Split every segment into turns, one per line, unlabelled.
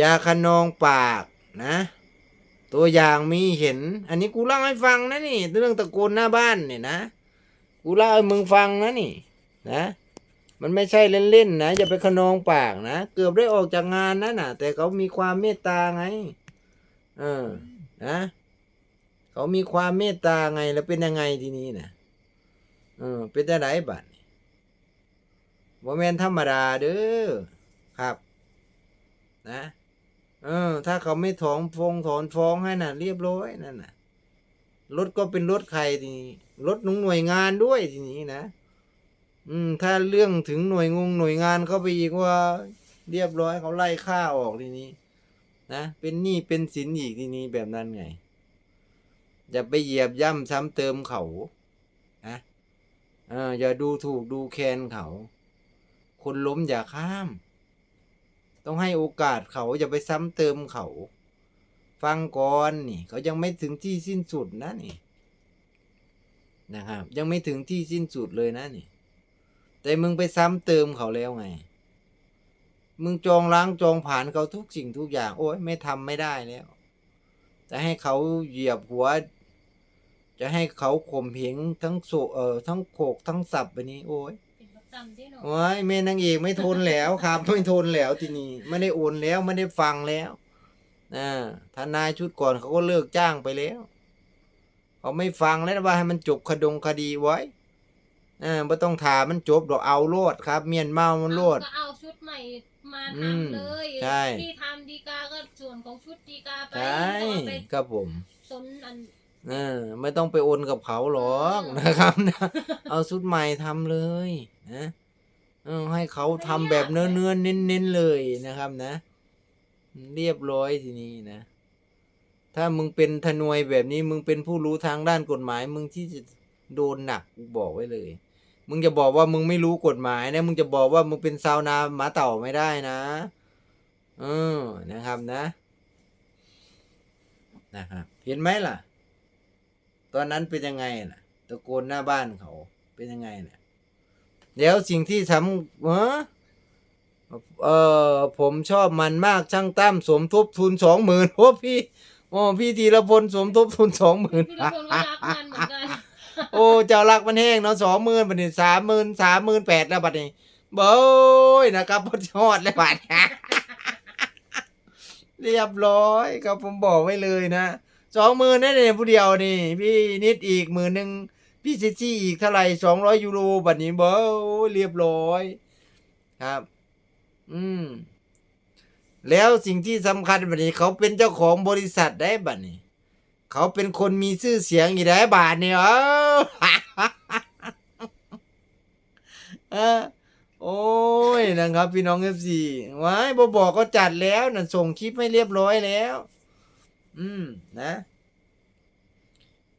ยาคะนองปากนะ ตัวอย่างมีเห็น อันนี้กูเล่าให้ฟังนะนี่ เรื่องตะโกนหน้าบ้านเนี่ยนะ กูเล่าให้มึงฟังนะนี่ นะ มันไม่ใช่เล่นๆนะอย่าไปขนองปากนะ เกือบได้ออกจากงานนะน่ะ แต่เขามีความเมตตาไง เออ นะเขามีความเมตตาไงแล้วเป็นยังไงทีนี้นะเออ เป็นอะไรบัดนี้บ่แม่นธรรมดาเด้อครับ นะ เออ ถ้าเขาไม่ถอนฟงถอนฟ้องให้น่ะ เรียบร้อยนั่นน่ะรถก็เป็นรถใครทีนี้รถหนุ่งหน่วยงานด้วยทีนี้นะอืม ถ้าเรื่องถึงหน่วยงงหน่วยงานเข้าไปอีกว่า เรียบร้อยเขาไล่ค่าออกทีนี้ นะเป็นหนี้เป็นสินอีกทีนี้แบบนั้นไงอย่าไปเหยียบย่ำซ้ำเติมเขานะเอออย่าดูถูกดูแคลนเขา คนล้มอย่าข้าม ต้องให้โอกาสเขาอย่าไปซ้ำเติมเขา ฟังก่อนนี่เขายังไม่ถึงที่สิ้นสุดนะนี่นะครับ ยังไม่ถึงที่สิ้นสุดเลยนะนี่ แต่มึงไปซ้ำเติมเขาแล้วไง มึงจองล้างจองผ่านเขาทุกสิ่งทุกอย่าง โอ้ยไม่ทำไม่ได้แล้วจะให้เขาเหยียบหัว จะให้เขาข่มเหงทั้งโศเออทั้งโขกทั้งสับไปนี้ โอ้ย
เป็นประจำที่เนาะ
โอ้ยแม่นางเอกไม่ทนแล้วครับ ไม่ทนแล้วทีนี้ไม่ได้โอนแล้วไม่ได้ฟังแล้วอ่าทนายชุดก่อนเขาก็เลิกจ้างไปแล้วเขาไม่ฟังแล้วว่าให้มันจบคดงคดีไว้อ่าไม่ต้องถามมันจบดอกเอาโลดครับ เมียนเมามันโลด
ก็เอาชุดใหม่มา
อืม
ทำเลย
ใช่
ที่ทำดีกาก็ส่วนของชุดดีกาไป
ใช่
ไม่ต้องเอาไป
ครับผม
สนอัน
เออไม่ต้องไปโอนกับเขาหรอกนะครับนะเอาชุดใหม่ทำเลยนะเออให้เขาทำแบบเนื้อเนื้อๆเน้นเน้นๆเลยนะครับนะ เรียบร้อยทีนี้นะ ถ้ามึงเป็นทนวยแบบนี้ มึงเป็นผู้รู้ทางด้านกฎหมาย มึงที่จะโดนหนักกูบอกไว้เลย มึงจะบอกว่ามึงไม่รู้กฎหมายนะมึงจะบอกว่ามึงเป็นซาวนาหมาเต่าไม่ได้นะเออนะครับนะนะครับเห็นไหมล่ะ ตอนนั้นเป็นยังไงล่ะ ตะโกนหน้าบ้านเขาเป็นยังไงน่ะเดี๋ยวสิ่งที่ทำเออเออผมชอบมันมากช่างตั้มสมทบทุนสองหมื่นโอ้พี่โอ้พี่ธีรพลสมทบทุนสองหมื่น
พี่ละคนก็รักมันเหมือนกัน
โอ้เจ้ารักมันแห้งเนาะสองหมื่นบัดนี้สามหมื่นสามหมื่นแปดแล้วบัดนี้เบ้ยนะครับพอชอดเลยบัดเรียบร้อยครับผมบอกไว้เลยนะ สองหมื่นนั่นผู้เดียวนี่ พี่นิดอีกหมื่นหนึ่งพี่ซิซี่อีกเท่าไหร่สองร้อยยูโรบัดนี้เบ้เรียบร้อยครับ อืม แล้วสิ่งที่สำคัญบัดนี้ เขาเป็นเจ้าของบริษัทได้บัดนี้ เขาเป็นคนมีชื่อเสียงอีกได้บาทเนี่ยเออเออโอ้ยนะครับ พี่น้องเอฟซีว้ายบอบอกก็จัดแล้วนั่นส่งคลิปให้เรียบร้อยแล้ว อืม นะ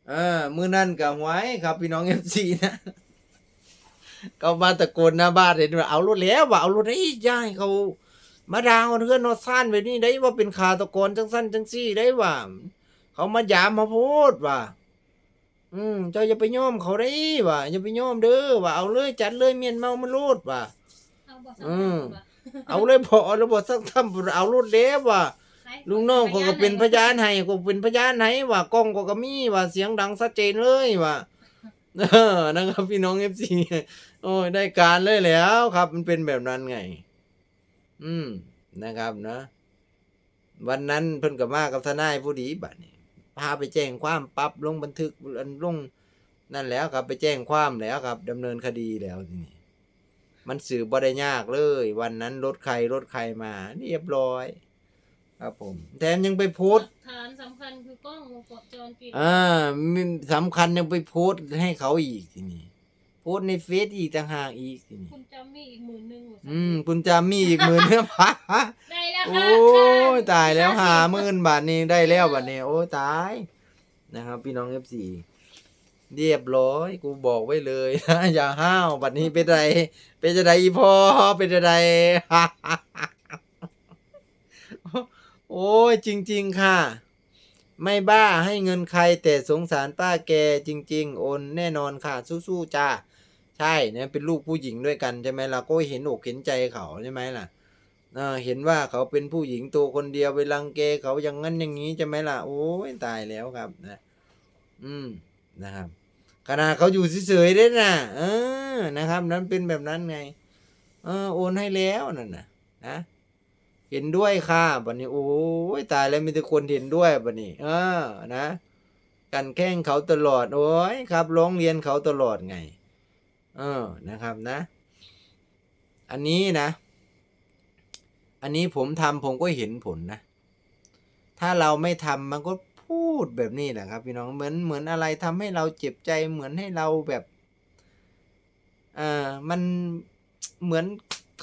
เออมือนั่นกับไว้ครับ พี่น้องเอฟซีนะก็มาตะโกนหน้าบ้านเลยว่าเอารถแล้วว่าเอารถได้ย่ายเขา มาดาวเพื่อนนอสั้นไปนี่ได้ว่าเป็นขาตะโกนจังสั้นจังซี่ได้ว่า เขามาหยามมาพูดว่า อืม เจ้าอย่าไปย่อมเขาได้ว่าอย่าไปย่อมเด้อว่าเอาเลยจัดเลยเมียนเมามันรูดว่า
เอาบอกสัก
อืม
คำว่า
เอาเลยพอเอาบทสักทำเอารูดเด้ว่า
ไหน
ลุงน้องก็ก็เป็นพยานให้ก็เป็นพยานให้ว่ากล้องก็ก็มีว่าเสียงดังชัดเจนเลยว่าเออนะครับพี่น้องเอฟซีโอ้ยได้การเลยแล้วครับ มันเป็นแบบนั้นไง อืมนะครับนะ วันนั้นเพิ่นกับมากับทนายผู้ดีบัดนี้พาไปแจ้งความปรับลงบันทึกอันลงนั่นแล้วครับ ไปแจ้งความแล้วครับดำเนินคดีแล้วทีนี้มันสืบบ่ได้ยากเลย วันนั้นรถใครรถใครมา เรียบร้อย ครับผมแถมยังไปโพสต์
หลักฐานสำคัญคือกล้องวงจรปิด
อ่ามีสำคัญยังไปโพสต์ให้เขาอีกทีนี้โพสต์ในเฟซอีกต่างหากอีกทีนี้
คุณจำมีอีกหมื่นหนึ่ง
อืมคุณจามีอีกหมื่นเนี่ยพะ
ได้แล้ว
โอ้
ค่ะ
ยตายแล้วหาหมื่นบาทนี้ได้แล้วบัดนี้โอ้ยตายนะครับ พี่น้องเอฟซีเรียบร้อย กูบอกไว้เลยนะ อย่าห้าวบัดนี้เป็นไรเป็นจะไดอีพอเป็นจะได โอ้ยจริง ๆ ค่ะ ไม่บ้าให้เงินใครแต่สงสารป้าแกจริง ๆ โอนแน่นอนค่ะ สู้ๆจ้าใช่เนี่ยเป็นลูกผู้หญิงด้วยกันใช่ไหมล่ะก็เห็นอกเห็นใจเขาใช่ไหมล่ะเออเห็นว่าเขาเป็นผู้หญิงตัวคนเดียวไปรังแกเขาอย่างนั้นอย่างนี้ใช่ไหมล่ะโอ้ยตายแล้วครับนะอืมนะครับขนาดเขาอยู่เฉยๆได้น่ะเออนะครับ นั้นเป็นแบบนั้นไง เออโอนให้แล้วนั่นนะนะ เห็นด้วยค่ะบัดนี้ โอ้ยตายแล้วมีแต่คนเห็นด้วยบัดนี้ เออ นะกันแข่งเขาตลอด โอ้ยครับร้องเรียนเขาตลอดไง เออนะครับนะ อันนี้นะ อันนี้ผมทำผมก็เห็นผลนะ ถ้าเราไม่ทำมันก็พูดแบบนี้แหละครับพี่น้องเหมือนเหมือนอะไรทำให้เราเจ็บใจเหมือนให้เราแบบเอ่ามันเหมือน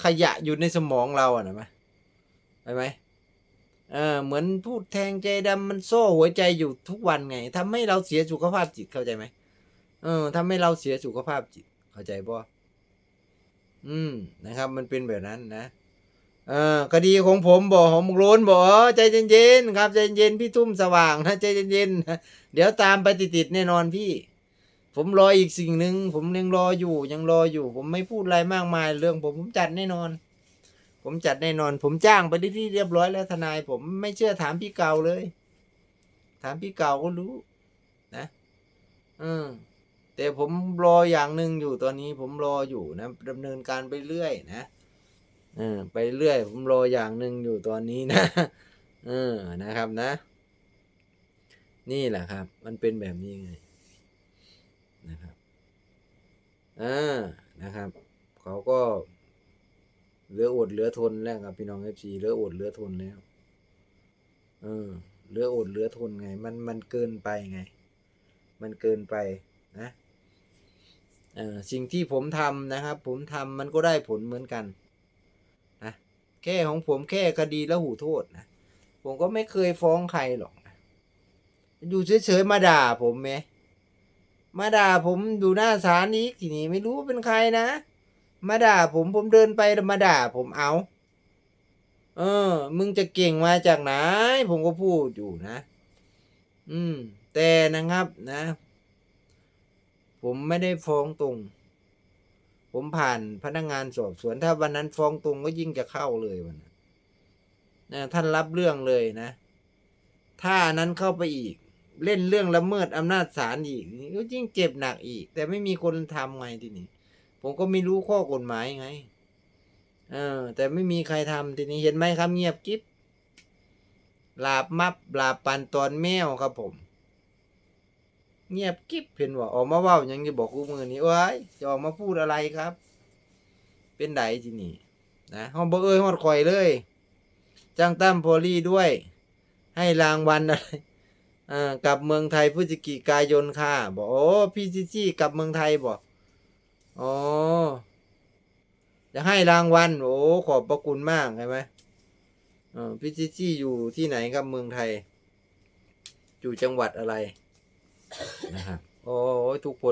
ขยะอยู่ในสมองเราอะนะไหม ไปไหมเออเหมือนพูดแทงใจดำมันโซ่หัวใจอยู่ทุกวันไงทำให้เราเสียสุขภาพจิตเข้าใจไหมเออทำให้เราเสียสุขภาพจิตเข้าใจป่ะอืมนะครับ มันเป็นแบบนั้นนะเออคดีของผมบอกขอมึงโลนบอกใจเย็นๆครับใจเย็นๆพี่ทุ่มสว่างนะใจเย็นๆเดี๋ยวตามไปติดๆแน่นอนพี่ ผมรออีกสิ่งหนึ่งผมยังรออยู่ยังรออยู่ ผมไม่พูดอะไรมากมายเรื่องผมผมจัดแน่นอน ผมจัดแน่นอน ผมจ้างไปที่ที่เรียบร้อยแล้วทนาย ผมไม่เชื่อถามพี่เก่าเลย ถามพี่เก่าก็รู้ นะอืมแต่ผมรออย่างหนึ่งอยู่ตอนนี้ผมรออยู่นะดำเนินการไปเรื่อยนะเออไปเรื่อย ผมรออย่างหนึ่งอยู่ตอนนี้นะเออนะครับนะ นี่แหละครับ มันเป็นแบบนี้ไงนะครับอ่านะครับ เขาก็ เหลืออดเหลือทนแล้วครับพี่น้องเอฟซีเหลืออดเหลือทนแล้ว เออ เหลืออดเหลือทนไง มันมันเกินไปไง มันเกินไปนะเออสิ่งที่ผมทำนะครับ ผมทำมันก็ได้ผลเหมือนกันนะแค่ของผมแค่คดีและหูโทษนะผมก็ไม่เคยฟ้องใครหรอกนะอยู่เฉยๆมาด่าผมไหมมาด่าผมอยู่หน้าศาลอีกทีนี้ไม่รู้เป็นใครนะ มาด่าผมผมเดินไปมาด่าผมเอา เออ มึงจะเก่งมาจากไหน ผมก็พูดอยู่นะ อืม แต่นะครับนะ ผมไม่ได้ฟ้องตรง ผมผ่านพนักงานสอบสวนถ้าวันนั้นฟ้องตรงก็ยิ่งจะเข้าเลยวันนั้นนะท่านรับเรื่องเลยนะ ถ้าอันนั้นเข้าไปอีก เล่นเรื่องละเมิดอำนาจศาลอีกก็ยิ่งเจ็บหนักอีก แต่ไม่มีคนทำไงทีนี้ ผมก็ไม่รู้ข้อกฎหมายไง เออ แต่ไม่มีใครทำทีนี้เห็นไหมครับเงียบกิ๊บหลาบมับหลาบปันตอนแมวครับผม เงียบกิ๊บเห็นว่าออกมาเว้าหยังจะบอกกูมือนี้เอ้ยจะออกมาพูดอะไรครับ เป็นไดที่นี่นะห้องบ่เอ้ยฮอดข่อยเลยจ้างตั้มโพลีด้วย ให้รางวัลอะไรอ่ากลับเมืองไทยพฤศจิกายนค่ะบอกโอ้พี่ซิซี่กลับเมืองไทยบอก อ๋อ จะให้รางวัล โอ้ ขอบพระคุณมากใช่ไหมเออพี่ซิซี่อยู่ที่ไหนครับเมืองไทย อยู่จังหวัดอะไรนะครับโอ้ทุกคน